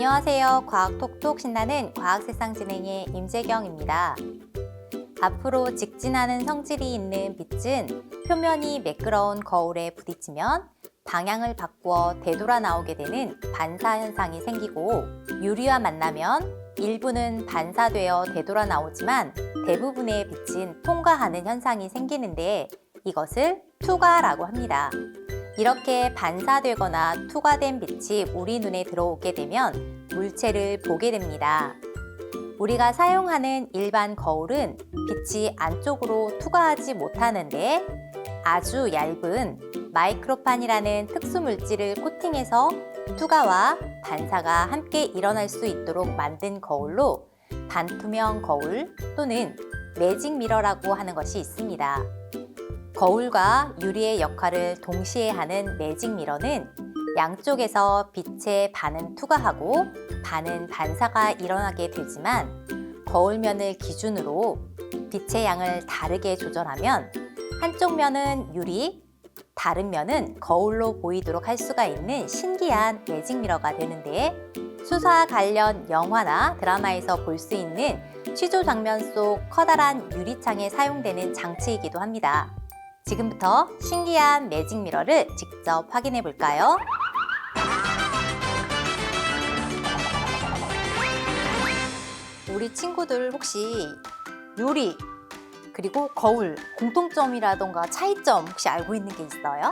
안녕하세요. 과학톡톡 신나는 과학세상 진행의 임재경입니다. 앞으로 직진하는 성질이 있는 빛은 표면이 매끄러운 거울에 부딪히면 방향을 바꾸어 되돌아 나오게 되는 반사 현상이 생기고 유리와 만나면 일부는 반사되어 되돌아 나오지만 대부분의 빛은 통과하는 현상이 생기는데 이것을 투과라고 합니다. 이렇게 반사되거나 투과된 빛이 우리 눈에 들어오게 되면 물체를 보게 됩니다. 우리가 사용하는 일반 거울은 빛이 안쪽으로 투과하지 못하는데 아주 얇은 마이크로판이라는 특수 물질을 코팅해서 투과와 반사가 함께 일어날 수 있도록 만든 거울로 반투명 거울 또는 매직 미러라고 하는 것이 있습니다. 거울과 유리의 역할을 동시에 하는 매직 미러는 양쪽에서 빛의 반은 투과하고 반은 반사가 일어나게 되지만 거울면을 기준으로 빛의 양을 다르게 조절하면 한쪽 면은 유리, 다른 면은 거울로 보이도록 할 수가 있는 신기한 매직 미러가 되는데 수사 관련 영화나 드라마에서 볼 수 있는 취조 장면 속 커다란 유리창에 사용되는 장치이기도 합니다. 지금부터 신기한 매직 미러를 직접 확인해 볼까요? 우리 친구들 혹시 유리 그리고 거울 공통점이라던가 차이점 혹시 알고 있는 게 있어요?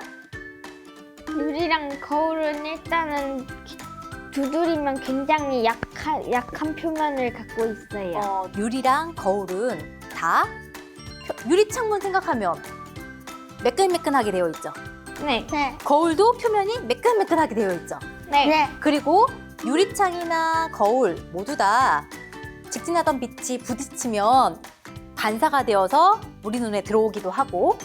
유리랑 거울은 일단은 두드리면 굉장히 약한, 약한 표면을 갖고 있어요. 어, 유리랑 거울은 다 표- 유리 창문 생각하면 매끈매끈하게 되어 있죠. 네. 네. 거울도 표면이 매끈매끈하게 되어 있죠. 네. 네. 그리고 유리창이나 거울 모두 다 직진하던 빛이 부딪히면 반사가 되어서 우리 눈에 들어오기도 하고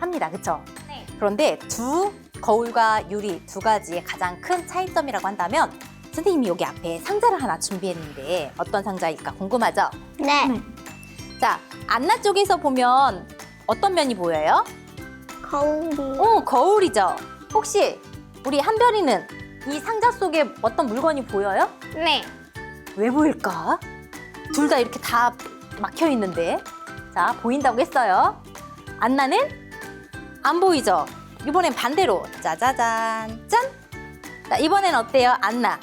합니다. 그렇죠? 네. 그런데 두 거울과 유리 두 가지의 가장 큰 차이점이라고 한다면 선생님이 여기 앞에 상자를 하나 준비했는데 어떤 상자일까 궁금하죠? 네. 네. 자, 안나 쪽에서 보면 어떤 면이 보여요? 거울이. 어, 거울이죠. 혹시 우리 한별이는 이 상자 속에 어떤 물건이 보여요? 네. 왜 보일까? 둘 다 이렇게 다 막혀 있는데. 자, 보인다고 했어요. 안나는 안 보이죠? 이번엔 반대로. 짜자잔. 짠! 자, 이번엔 어때요? 안나.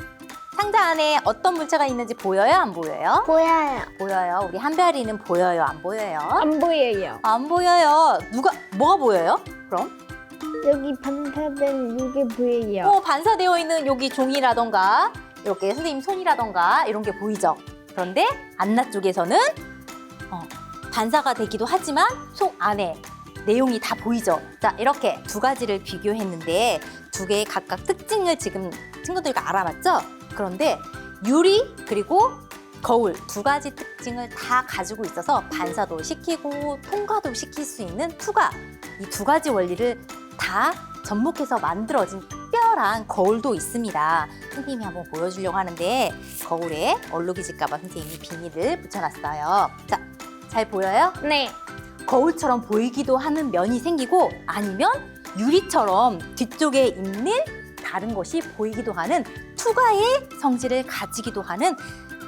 상자 안에 어떤 물체가 있는지 보여요? 안 보여요? 보여요. 보여요. 우리 한별이는 보여요? 안 보여요? 안 보여요. 안 보여요. 누가, 뭐가 보여요? 그럼? 여기 반사된 이게 보여요. 어, 반사되어 있는 여기 종이라던가 이렇게 선생님 손이라던가 이런 게 보이죠. 그런데 안나 쪽에서는 어, 반사가 되기도 하지만 속 안에 내용이 다 보이죠. 자, 이렇게 두 가지를 비교했는데 두 개의 각각 특징을 지금 친구들과 알아봤죠? 그런데 유리 그리고 거울 두 가지 특징을 다 가지고 있어서 반사도 시키고 통과도 시킬 수 있는 투가 이 두 가지 원리를 다 접목해서 만들어진 특별한 거울도 있습니다. 선생님이 한번 보여주려고 하는데 거울에 얼룩이질까봐 선생님이 비닐을 붙여놨어요. 자, 잘 보여요? 네. 거울처럼 보이기도 하는 면이 생기고 아니면 유리처럼 뒤쪽에 있는 다른 것이 보이기도 하는 투과의 성질을 가지기도 하는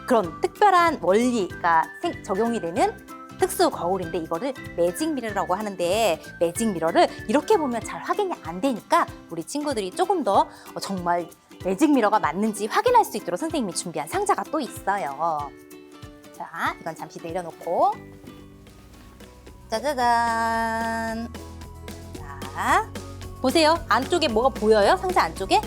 그런 특별한 원리가 생- 적용이 되는 특수 거울인데 이거를 매직 미러라고 하는데 매직 미러를 이렇게 보면 잘 확인이 안 되니까 우리 친구들이 조금 더 어, 정말 매직 미러가 맞는지 확인할 수 있도록 선생님이 준비한 상자가 또 있어요. 자, 이건 잠시 내려놓고 짜자잔. 자, 보세요. 안쪽에 뭐가 보여요? 상자 안쪽에?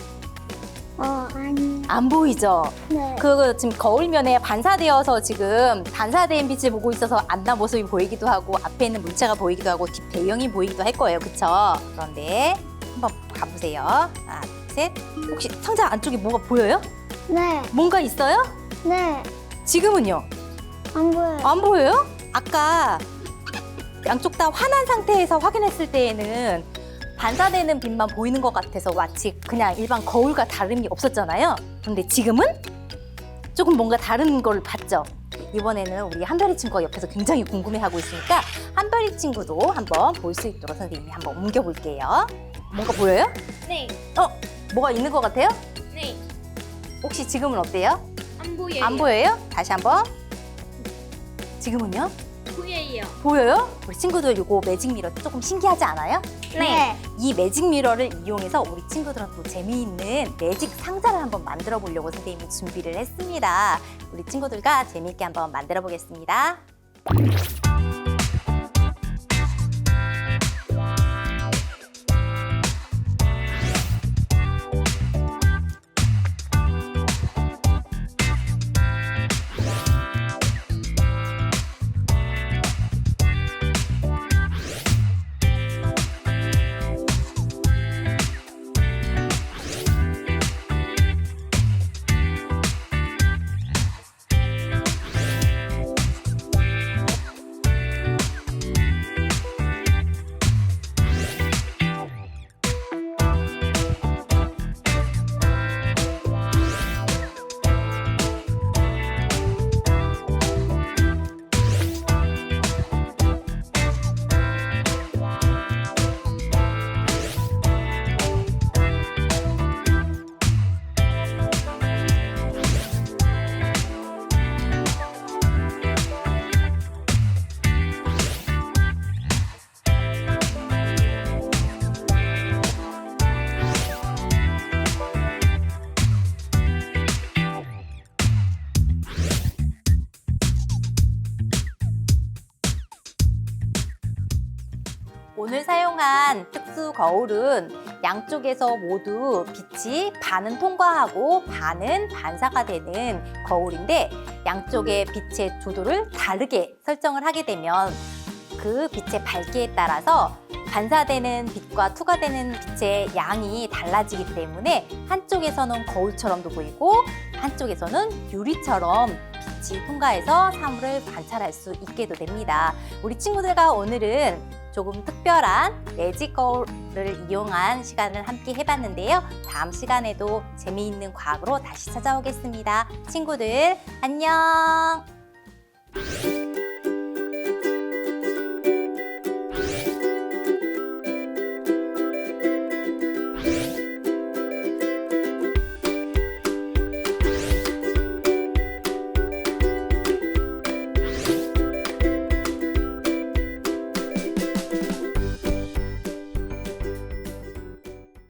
어, 아니. 안 보이죠? 네. 그 지금 거울면에 반사되어서 지금 반사된 빛을 보고 있어서 안나 모습이 보이기도 하고 앞에 있는 물체가 보이기도 하고 뒷 배경이 보이기도 할 거예요. 그쵸? 그런데 한번 가보세요. 하나, 둘, 셋. 혹시 상자 안쪽에 뭐가 보여요? 네. 뭔가 있어요? 네. 지금은요? 안 보여요. 안 보여요? 아까 양쪽 다 환한 상태에서 확인했을 때에는 반사되는 빛만 보이는 것 같아서 마치 그냥 일반 거울과 다름이 없었잖아요. 근데 지금은 조금 뭔가 다른 걸 봤죠. 이번에는 우리 한별이 친구가 옆에서 굉장히 궁금해하고 있으니까 한별이 친구도 한번 볼 수 있도록 선생님이 한번 옮겨볼게요. 뭔가 보여요? 네. 어? 뭐가 있는 것 같아요? 네. 혹시 지금은 어때요? 안 보여요. 안 보여요? 다시 한번. 지금은요? 보여요. 보여요? 우리 친구들 이거 매직 미러 조금 신기하지 않아요? 네. 이 매직 미러를 이용해서 우리 친구들은 또 재미있는 매직 상자를 한번 만들어 보려고 선생님이 준비를 했습니다. 우리 친구들과 재미있게 한번 만들어 보겠습니다. 사용한 특수 거울은 양쪽에서 모두 빛이 반은 통과하고 반은 반사가 되는 거울인데 양쪽의 빛의 조도를 다르게 설정을 하게 되면 그 빛의 밝기에 따라서 반사되는 빛과 투과되는 빛의 양이 달라지기 때문에 한쪽에서는 거울처럼도 보이고 한쪽에서는 유리처럼 빛이 통과해서 사물을 관찰할 수 있게도 됩니다. 우리 친구들과 오늘은 조금 특별한 매직 거울을 이용한 시간을 함께 해봤는데요. 다음 시간에도 재미있는 과학으로 다시 찾아오겠습니다. 친구들, 안녕!